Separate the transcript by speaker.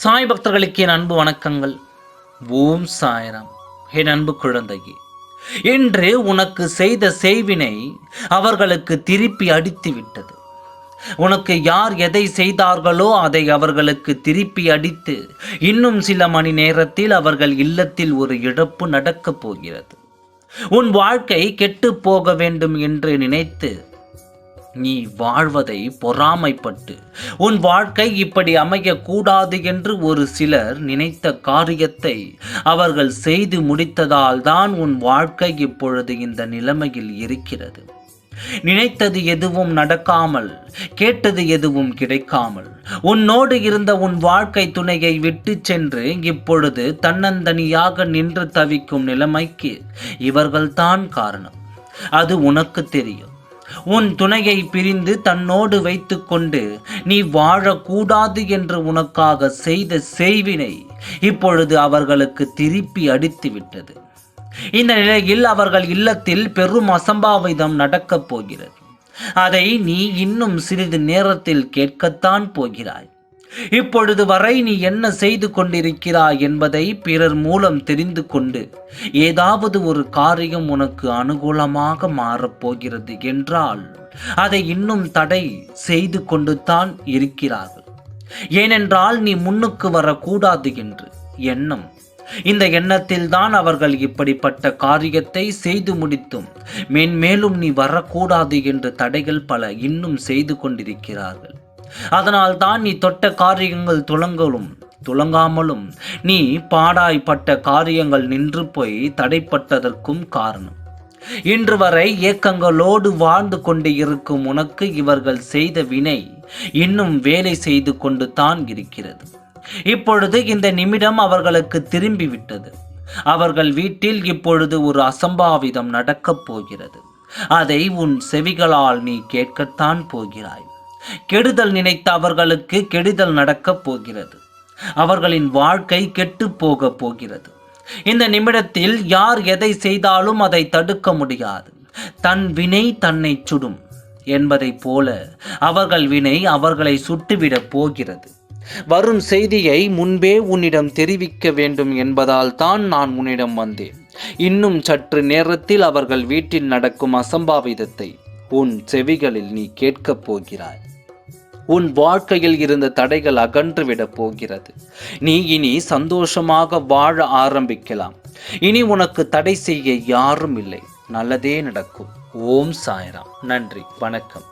Speaker 1: சாய் பக்தர்களுக்கு என் அன்பு வணக்கங்கள். ஓம் சாய்ராம். என் அன்பு குழந்தையே என்று உனக்கு செய்த செய்வினை அவர்களுக்கு திருப்பி அடித்து விட்டது உனக்கு யார் எதை செய்தார்களோ அதை அவர்களுக்கு திருப்பி அடித்து இன்னும் சில மணி நேரத்தில் அவர்கள் இல்லத்தில் ஒரு இழப்பு நடக்கப் போகிறது. உன் வாழ்க்கை கெட்டுப் போக வேண்டும் என்று நினைத்து நீ வாழ்வதை பொறாமைப்பட்டு உன் வாழ்க்கை இப்படி அமையக்கூடாது என்று ஒரு சிலர் நினைத்த காரியத்தை அவர்கள் செய்து முடித்ததால் தான் உன் வாழ்க்கை இப்பொழுது இந்த நிலைமையில் இருக்கிறது. நினைத்தது எதுவும் நடக்காமல் கேட்டது எதுவும் கிடைக்காமல் உன்னோடு இருந்த உன் வாழ்க்கை துணையை விட்டு சென்று இப்பொழுது தன்னந்தனியாக நின்று தவிக்கும் நிலைமைக்கு இவர்கள்தான் காரணம். அது உனக்கு தெரியும். உன் துணையை பிரிந்து தன்னோடு வைத்துக்கொண்டு நீ வாழக்கூடாது என்று உனக்காக செய்த செய்வினை இப்பொழுது அவர்களுக்கு திருப்பி அடித்து விட்டது இந்த நிலையில் அவர்கள் இல்லத்தில் பெரும் அசம்பாவிதம் நடக்கப் போகிறது. அதை நீ இன்னும் சிறிது நேரத்தில் கேட்கத்தான் போகிறாய். இப்பொழுது வரை நீ என்ன செய்து கொண்டிருக்கிறாய் என்பதை பிறர் மூலம் தெரிந்து கொண்டு ஏதாவது ஒரு காரியம் உனக்கு அனுகூலமாக மாறப்போகிறது என்றால் அதை இன்னும் தடை செய்து கொண்டு தான் இருக்கிறார்கள். ஏனென்றால் நீ முன்னுக்கு வரக்கூடாது என்று எண்ணம். இந்த எண்ணத்தில் தான் அவர்கள் இப்படிப்பட்ட காரியத்தை செய்து முடித்தும் மேன்மேலும் நீ வரக்கூடாது என்று தடைகள் பல இன்னும் செய்து கொண்டிருக்கிறார்கள். அதனால் தான் நீ தொட்ட காரியங்கள் துளங்கலும் துளங்காமலும். நீ பாடாய்ப்பட்ட காரியங்கள் நின்று போய் தடைப்பட்டதற்கும் காரணம். இன்று வரை ஏக்கங்களோடு வாழ்ந்து கொண்டு இருக்கும் உனக்கு இவர்கள் செய்த வினை இன்னும் வேலை செய்து கொண்டு தான் இருக்கிறது. இப்பொழுது இந்த நிமிடம் அவர்களுக்கு திரும்பிவிட்டது. அவர்கள் வீட்டில் இப்பொழுது ஒரு அசம்பாவிதம் நடக்கப் போகிறது. அதை உன் செவிகளால் நீ கேட்கத்தான் போகிறாய். கெடுதல் நினைத்த அவர்களுக்கு கெடுதல் நடக்கப் போகிறது. அவர்களின் வாழ்க்கை கெட்டு போக போகிறது. இந்த நிமிடத்தில் யார் எதை செய்தாலும் அதை தடுக்க முடியாது. தன் வினை தன்னை சுடும் என்பதைப் போல அவர்கள் வினை அவர்களை சுட்டுவிடப் போகிறது. வரும் செய்தியை முன்பே உன்னிடம் தெரிவிக்க வேண்டும் என்பதால் தான் நான் உன்னிடம் வந்தேன். இன்னும் சற்று நேரத்தில் அவர்கள் வீட்டில் நடக்கும் அசம்பாவிதத்தை உன் செவிகளில் நீ கேட்கப் போகிறாய். உன் வாழ்க்கையில் இருந்த தடைகள் அகன்றுவிடப் போகிறது. நீ இனி சந்தோஷமாக வாழ ஆரம்பிக்கலாம். இனி உனக்கு தடை செய்ய யாரும் இல்லை. நல்லதே நடக்கும். ஓம் சாய்ராம். நன்றி. வணக்கம்.